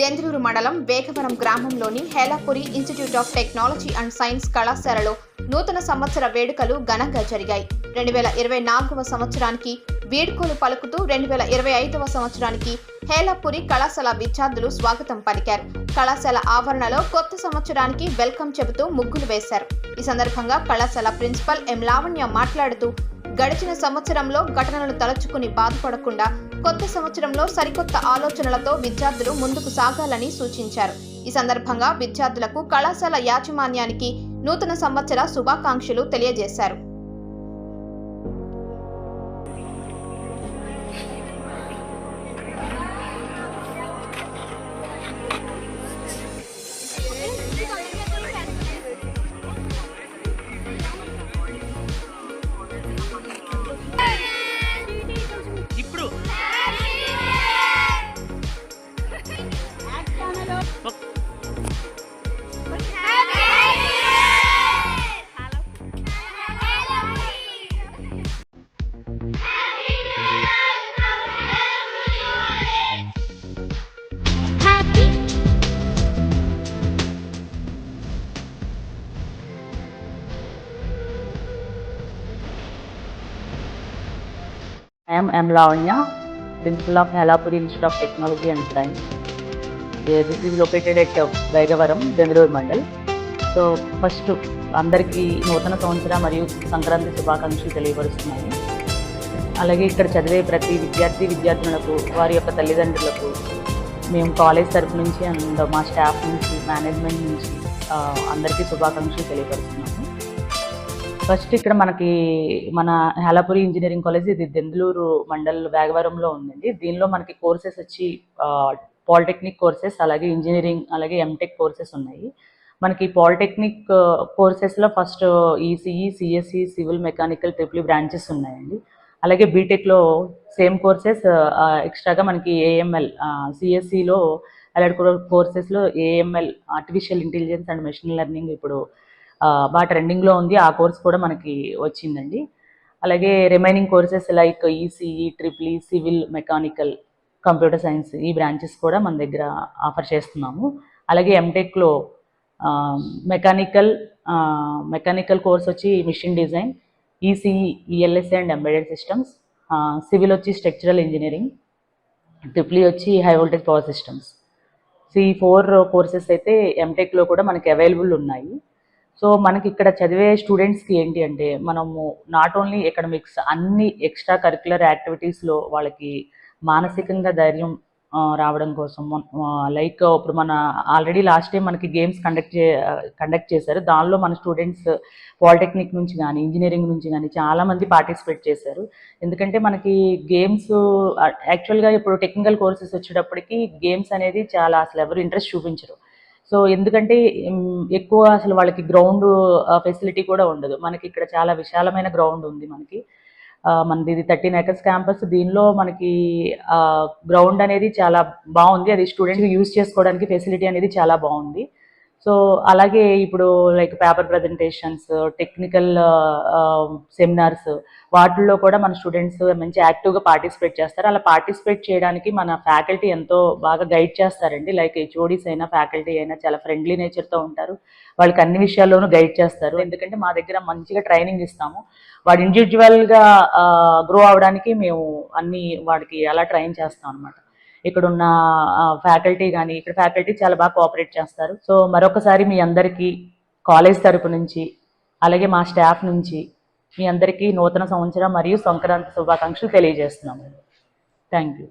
దెందులూరు మండలం వేగవరం గ్రామంలోని Helapuri institute of technology and science కళాశాలలో నూతన సంవత్సర వేడుకలు ఘనంగా జరిగాయి. రెండు వేల ఇరవై నాలుగవ సంవత్సరానికి వేడుకలు పలుకుతూ రెండు వేల ఇరవై ఐదవ సంవత్సరానికి హేలాపురి కళాశాల విద్యార్థులు స్వాగతం పలికారు. కళాశాల ఆవరణలో కొత్త సంవత్సరానికి వెల్కమ్ చెబుతూ ముగ్గులు వేశారు. ఈ సందర్భంగా కళాశాల ప్రిన్సిపల్ ఎం లావణ్య మాట్లాడుతూ గడిచిన సంవత్సరంలో ఘటనలను తలచుకుని బాధపడకుండా కొత్త సంవత్సరంలో సరికొత్త ఆలోచనలతో విద్యార్థులు ముందుకు సాగాలని సూచించారు. ఈ సందర్భంగా విద్యార్థులకు కళాశాల యాజమాన్యానికి నూతన సంవత్సర శుభాకాంక్షలు తెలియజేశారు. I am am Lavanya principal of Helapuri institute of technology and science this is located at located Bengaluru mandal so first అందరికీ నూతన సంవత్సర మరియు సంక్రాంతి శుభాకాంక్షలు తెలియపరుస్తున్నాను. అలాగే ఇక్కడ చదివే ప్రతి విద్యార్థి విద్యార్థులకు వారి యొక్క తల్లిదండ్రులకు మేము కాలేజ్ తరపు నుంచి అండ్ మా స్టాఫ్ నుంచి మేనేజ్మెంట్ నుంచి అందరికీ శుభాకాంక్షలు తెలియపరుస్తున్నాము ఫస్ట్ ఇక్కడ మనకి మన హేలాపురి ఇంజనీరింగ్ కాలేజ్ ఇది దెందులూరు మండల్ వేగవరంలో ఉందండి. దీనిలో మనకి కోర్సెస్ వచ్చి పాలిటెక్నిక్ కోర్సెస్ అలాగే ఇంజనీరింగ్ అలాగే ఎంటెక్ కోర్సెస్ ఉన్నాయి. మనకి polytechnic కోర్సెస్లో first ECE CSC civil mechanical triple branches ఉన్నాయండి. అలాగే బీటెక్లో సేమ్ కోర్సెస్ ఎక్స్ట్రాగా మనకి ఏఎంఎల్ సిఎస్సిలో అలాంటి కోర్సెస్లో AML artificial intelligence and machine learning ఇప్పుడు బాగా ట్రెండింగ్లో ఉంది. ఆ కోర్స్ కూడా మనకి వచ్చిందండి. అలాగే remaining courses like ECE triple civil mechanical computer science ఈ బ్రాంచెస్ కూడా మన దగ్గర ఆఫర్ చేస్తున్నాము. అలాగే ఎంటెక్లో మెకానికల్ మెకానికల్ కోర్స్ వచ్చి machine design ECE ELSA and embedded systems civil వచ్చి స్ట్రక్చరల్ ఇంజనీరింగ్ ట్రిప్లీ వచ్చి high voltage power systems. So ఈ ఫోర్ కోర్సెస్ అయితే ఎంటెక్లో కూడా మనకి అవైలబుల్ ఉన్నాయి. సో మనకి ఇక్కడ చదివే స్టూడెంట్స్కి ఏంటి అంటే మనము నాట్ ఓన్లీ ఎకడమిక్స్ అన్ని ఎక్స్ట్రా కరిక్యులర్ యాక్టివిటీస్లో వాళ్ళకి మానసికంగా ధైర్యం రావడం కోసం లైక్ ఇప్పుడు మన ఆల్రెడీ లాస్ట్ టైం మనకి గేమ్స్ కండక్ట్ చే కండక్ట్ చేశారు. దానిలో మన స్టూడెంట్స్ పాలిటెక్నిక్ నుంచి కానీ ఇంజనీరింగ్ నుంచి కానీ చాలామంది పార్టిసిపేట్ చేశారు. ఎందుకంటే మనకి గేమ్స్ యాక్చువల్గా ఇప్పుడు టెక్నికల్ కోర్సెస్ వచ్చేటప్పటికి గేమ్స్ అనేది చాలా అసలు ఎవరు ఇంట్రెస్ట్ చూపించరు. సో ఎందుకంటే ఎక్కువ అసలు వాళ్ళకి గ్రౌండ్ ఫెసిలిటీ కూడా ఉండదు. మనకి ఇక్కడ చాలా విశాలమైన గ్రౌండ్ ఉంది మనకి. మనది ఇది థర్టీన్ ఎకర్స్ క్యాంపస్. దీనిలో మనకి గ్రౌండ్ అనేది చాలా బాగుంది. అది స్టూడెంట్స్ యూజ్ చేసుకోవడానికి ఫెసిలిటీ అనేది చాలా బాగుంది. సో అలాగే ఇప్పుడు like paper presentations technical seminars వాటిల్లో కూడా మన స్టూడెంట్స్ మంచి యాక్టివ్గా పార్టిసిపేట్ చేస్తారు. అలా పార్టిసిపేట్ చేయడానికి మన ఫ్యాకల్టీ ఎంతో బాగా గైడ్ చేస్తారండి. లైక్ హెచ్ఓడీస్ అయినా ఫ్యాకల్టీ అయినా చాలా ఫ్రెండ్లీ నేచర్తో ఉంటారు. వాళ్ళకి అన్ని విషయాల్లోనూ గైడ్ చేస్తారు. ఎందుకంటే మా దగ్గర మంచిగా ట్రైనింగ్ ఇస్తాము. వాడు ఇండివిజువల్గా గ్రో uh, అవడానికి మేము అన్ని వాడికి అలా ట్రైన్ చేస్తాం అనమాట ఇక్కడ ఉన్న ఫ్యాకల్టీ కానీ ఇక్కడ ఫ్యాకల్టీ చాలా బాగా కోఆపరేట్ చేస్తారు. సో మరొకసారి మీ అందరికీ కాలేజ్ తరపు నుంచి అలాగే మా స్టాఫ్ నుంచి మీ అందరికీ నూతన సంవత్సరం మరియు సంక్రాంతి శుభాకాంక్షలు తెలియజేస్తున్నాము. Thank you